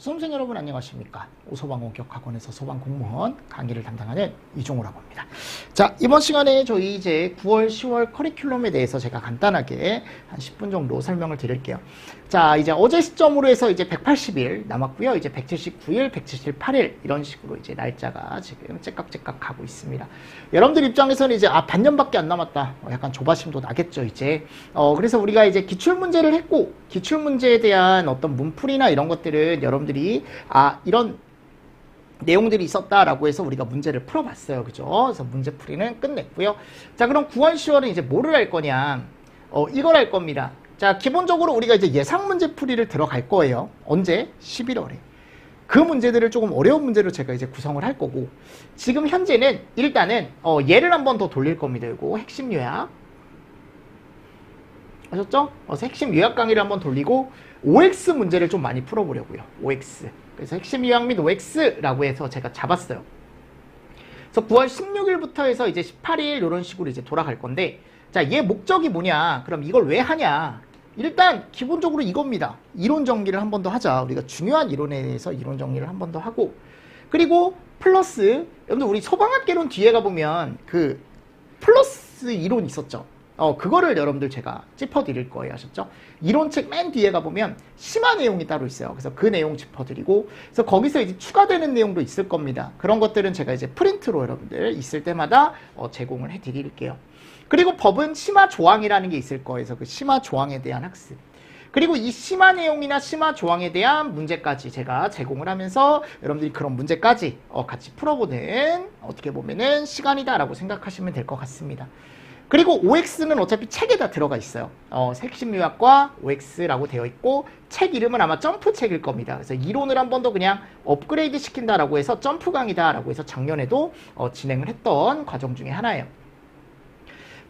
수험생 여러분 안녕하십니까? 오소방원격학원에서 소방공무원 강의를 담당하는 이종호라고 합니다. 자 이번 시간에 저희 이제 9월 10월 커리큘럼에 대해서 제가 간단하게 한 10분 정도 설명을 드릴게요. 자 이제 어제 시점으로 해서 이제 180일 남았고요. 이제 179일 178일 이런 식으로 이제 날짜가 지금 째깍째깍 가고 있습니다. 여러분들 입장에서는 이제 아 반년밖에 안 남았다. 어, 약간 조바심도 나겠죠 이제. 어 그래서 우리가 이제 기출 문제를 했고 기출 문제에 대한 어떤 문풀이나 이런 것들은 여러분들 이 아 이런 내용들이 있었다라고 해서 우리가 문제를 풀어봤어요. 그죠? 그래서 문제 풀이는 끝냈고요. 자, 그럼 9월, 10월은 이제 뭐를 할 거냐? 어, 이걸 할 겁니다. 자, 기본적으로 우리가 이제 예상 문제 풀이를 들어갈 거예요. 언제? 11월에. 그 문제들을 조금 어려운 문제로 제가 이제 구성을 할 거고, 지금 현재는 일단은, 어, 예를 한번 더 돌릴 겁니다. 이거 핵심 요약. 아셨죠? 그래서 핵심 요약 강의를 한번 돌리고, OX 문제를 좀 많이 풀어보려고요. OX. 그래서 핵심 요약 및 OX라고 해서 제가 잡았어요. 그래서 9월 16일부터 해서 이제 18일 이런 식으로 이제 돌아갈 건데, 자, 얘 목적이 뭐냐? 그럼 이걸 왜 하냐? 일단 기본적으로 이겁니다. 이론 정리를 한 번 더 하자. 우리가 중요한 이론에 대해서 이론 정리를 한 번 더 하고, 그리고 플러스 여러분들 우리 소방학개론 뒤에 가보면 그 플러스 이론 있었죠. 어, 그거를 여러분들 제가 짚어드릴 거예요. 아셨죠? 이론책 맨 뒤에 가보면 심화 내용이 따로 있어요. 그래서 그 내용 짚어드리고, 그래서 거기서 이제 추가되는 내용도 있을 겁니다. 그런 것들은 제가 이제 프린트로 여러분들 있을 때마다 어, 제공을 해드릴게요. 그리고 법은 심화 조항이라는 게 있을 거예요. 그래서 그 심화 조항에 대한 학습. 그리고 이 심화 내용이나 심화 조항에 대한 문제까지 제가 제공을 하면서 여러분들이 그런 문제까지 어, 같이 풀어보는 어떻게 보면은 시간이다라고 생각하시면 될 것 같습니다. 그리고 OX는 어차피 책에 다 들어가 있어요. 어, 핵심 요약과 OX라고 되어 있고 책 이름은 아마 점프 책일 겁니다. 그래서 이론을 한 번 더 그냥 업그레이드 시킨다라고 해서 점프 강의다라고 해서 작년에도 어, 진행을 했던 과정 중에 하나예요.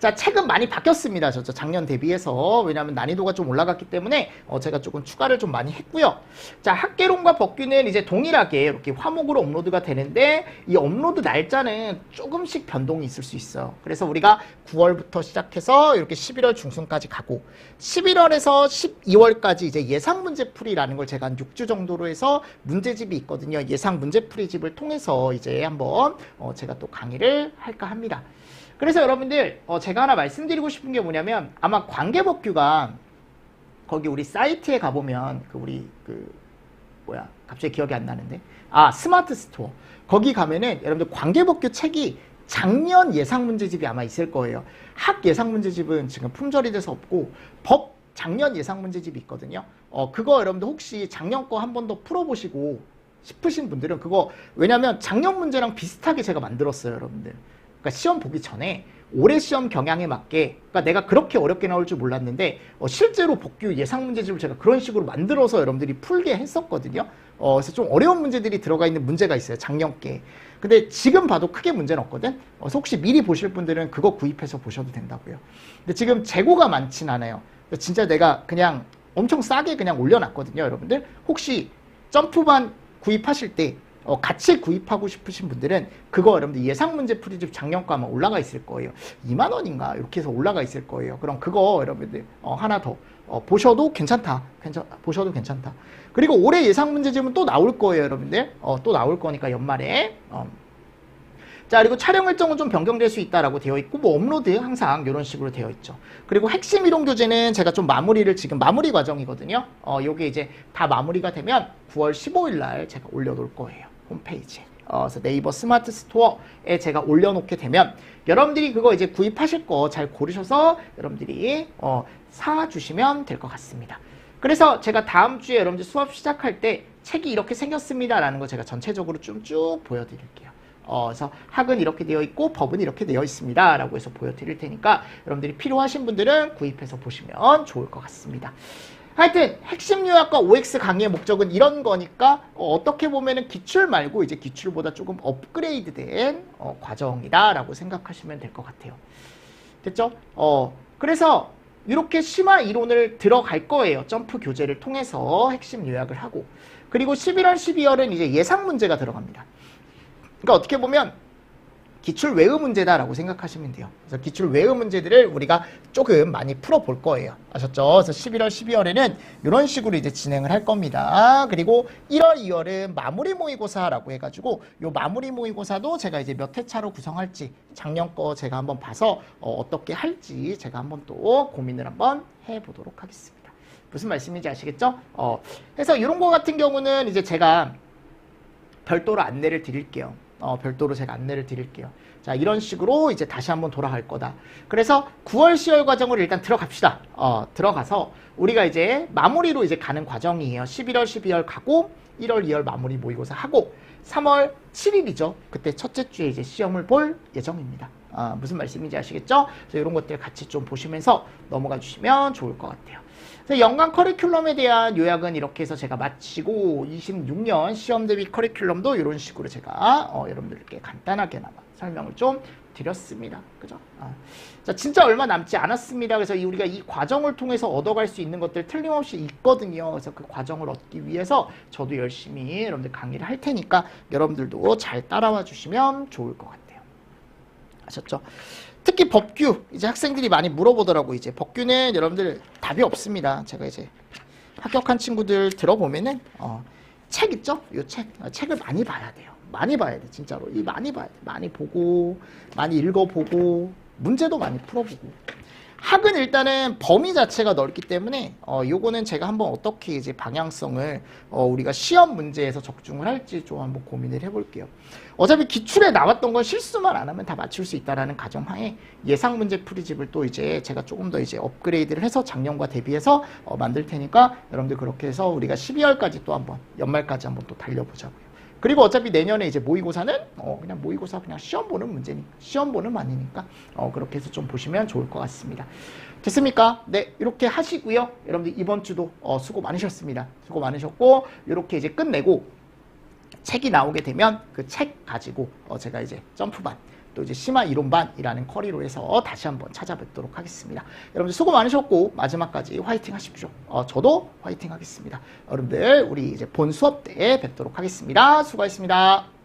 자, 책은 많이 바뀌었습니다. 저, 저 작년 대비해서. 왜냐하면 난이도가 좀 올라갔기 때문에 어, 제가 조금 추가를 좀 많이 했고요. 자, 학계론과 법규는 이제 동일하게 이렇게 화목으로 업로드가 되는데 이 업로드 날짜는 조금씩 변동이 있을 수 있어요. 그래서 우리가 9월부터 시작해서 이렇게 11월 중순까지 가고 11월에서 12월까지 이제 예상 문제 풀이라는 걸 제가 한 6주 정도로 해서 문제집이 있거든요. 예상 문제 풀이집을 통해서 이제 한번 어, 제가 또 강의를 할까 합니다. 그래서 여러분들 어, 제가 하나 말씀드리고 싶은 게 뭐냐면 아마 관계법규가 거기 우리 사이트에 가보면 그 우리 그 뭐야 갑자기 기억이 안 나는데 아 스마트 스토어 거기 가면은 여러분들 관계법규 책이 작년 예상 문제집이 아마 있을 거예요. 학 예상 문제집은 지금 품절이 돼서 없고 법 작년 예상 문제집이 있거든요. 어 그거 여러분들 혹시 작년 거 한 번 더 풀어보시고 싶으신 분들은 그거 왜냐면 작년 문제랑 비슷하게 제가 만들었어요, 여러분들. 그러니까 시험 보기 전에 올해 시험 경향에 맞게 그러니까 내가 그렇게 어렵게 나올 줄 몰랐는데 어, 실제로 복규 예상 문제집을 제가 그런 식으로 만들어서 여러분들이 풀게 했었거든요. 어, 그래서 좀 어려운 문제들이 들어가 있는 문제가 있어요. 작년께. 근데 지금 봐도 크게 문제는 없거든. 어, 그래서 혹시 미리 보실 분들은 그거 구입해서 보셔도 된다고요. 근데 지금 재고가 많진 않아요. 진짜 내가 그냥 엄청 싸게 그냥 올려놨거든요, 여러분들. 혹시 점프반 구입하실 때 어, 같이 구입하고 싶으신 분들은 그거 여러분들 예상 문제 풀이집 작년 거 아마 올라가 있을 거예요. 2만 원인가 이렇게 해서 올라가 있을 거예요. 그럼 그거 여러분들 어, 하나 더 어, 보셔도 괜찮다. 괜찮 보셔도 괜찮다. 그리고 올해 예상 문제집은 또 나올 거예요, 여러분들. 어, 또 나올 거니까 연말에. 어. 자, 그리고 촬영 일정은 좀 변경될 수 있다라고 되어 있고, 뭐 업로드 항상 이런 식으로 되어 있죠. 그리고 핵심 이론 교재는 제가 좀 마무리를 지금 마무리 과정이거든요. 어, 요게 이제 다 마무리가 되면 9월 15일 날 제가 올려놓을 거예요. 홈페이지에. 어, 그래서 네이버 스마트 스토어에 제가 올려놓게 되면 여러분들이 그거 이제 구입하실 거 잘 고르셔서 여러분들이 어, 사주시면 될 것 같습니다. 그래서 제가 다음 주에 여러분들 수업 시작할 때 책이 이렇게 생겼습니다라는 거 제가 전체적으로 좀 쭉 보여드릴게요. 어, 그래서 학은 이렇게 되어 있고 법은 이렇게 되어 있습니다. 라고 해서 보여드릴 테니까 여러분들이 필요하신 분들은 구입해서 보시면 좋을 것 같습니다. 하여튼 핵심 요약과 OX 강의의 목적은 이런 거니까 어, 떻게 보면은 기출 말고 이제 기출보다 조금 업그레이드된 어, 과정이다라고 생각하시면 될 것 같아요. 됐죠? 어 그래서 이렇게 심화 이론을 들어갈 거예요. 점프 교재를 통해서 핵심 요약을 하고 그리고 11월, 12월은 이제 예상 문제가 들어갑니다. 그러니까 어떻게 보면 기출 외음 문제다라고 생각하시면 돼요. 그래서 기출 외음 문제들을 우리가 조금 많이 풀어볼 거예요. 아셨죠? 그래서 11월, 12월에는 이런 식으로 이제 진행을 할 겁니다. 그리고 1월, 2월은 마무리 모의고사라고 해가지고 요 마무리 모의고사도 제가 이제 몇 회차로 구성할지 작년 거 제가 한번 봐서 어, 떻게 할지 제가 한번 또 고민을 한번 해보도록 하겠습니다. 무슨 말씀인지 아시겠죠? 어, 그래서 이런 거 같은 경우는 이제 제가 별도로 안내를 드릴게요. 어, 별도로 제가 안내를 드릴게요. 자, 이런 식으로 이제 다시 한번 돌아갈 거다. 그래서 9월, 10월 과정으로 일단 들어갑시다. 어, 들어가서 우리가 이제 마무리로 이제 가는 과정이에요. 11월, 12월 가고 1월, 2월 마무리 모의고사 하고 3월 7일이죠. 그때 첫째 주에 이제 시험을 볼 예정입니다. 아, 무슨 말씀인지 아시겠죠? 그래서 이런 것들 같이 좀 보시면서 넘어가 주시면 좋을 것 같아요. 그래서 연간 커리큘럼에 대한 요약은 이렇게 해서 제가 마치고 26년 시험 대비 커리큘럼도 이런 식으로 제가 어, 여러분들께 간단하게나마 설명을 좀 드렸습니다. 그죠? 아. 자, 진짜 얼마 남지 않았습니다. 그래서 이 우리가 이 과정을 통해서 얻어갈 수 있는 것들 틀림없이 있거든요. 그래서 그 과정을 얻기 위해서 저도 열심히 여러분들 강의를 할 테니까 여러분들도 잘 따라와 주시면 좋을 것 같아요. 아셨죠? 특히 법규 이제 학생들이 많이 물어보더라고 이제 법규는 여러분들 답이 없습니다. 제가 이제 합격한 친구들 들어보면은 어, 책 있죠? 요 책, 어, 책을 많이 봐야 돼요. 많이 봐야 돼, 진짜로. 이 많이 봐야 돼. 많이 보고, 많이 읽어보고, 문제도 많이 풀어보고. 학은 일단은 범위 자체가 넓기 때문에 어 요거는 제가 한번 어떻게 이제 방향성을 어 우리가 시험 문제에서 적중을 할지 좀 한번 고민을 해볼게요. 어차피 기출에 나왔던 건 실수만 안 하면 다 맞출 수 있다라는 가정하에 예상 문제 풀이집을 또 이제 제가 조금 더 이제 업그레이드를 해서 작년과 대비해서 어 만들 테니까 여러분들 그렇게 해서 우리가 12월까지 또 한번 연말까지 한번 또 달려보자고요. 그리고 어차피 내년에 이제 모의고사는 어 그냥 모의고사 그냥 시험 보는 문제니까 시험 보는 만이니까 어 그렇게 해서 좀 보시면 좋을 것 같습니다. 됐습니까? 네 이렇게 하시고요. 여러분들 이번 주도 어 수고 많으셨습니다. 수고 많으셨고 이렇게 이제 끝내고 책이 나오게 되면 그 책 가지고 어 제가 이제 점프반 또 이제 심화 이론반이라는 커리로 해서 다시 한번 찾아뵙도록 하겠습니다. 여러분들 수고 많으셨고 마지막까지 화이팅 하십시오. 어, 저도 화이팅 하겠습니다. 여러분들 우리 이제 본 수업 때 뵙도록 하겠습니다. 수고하셨습니다.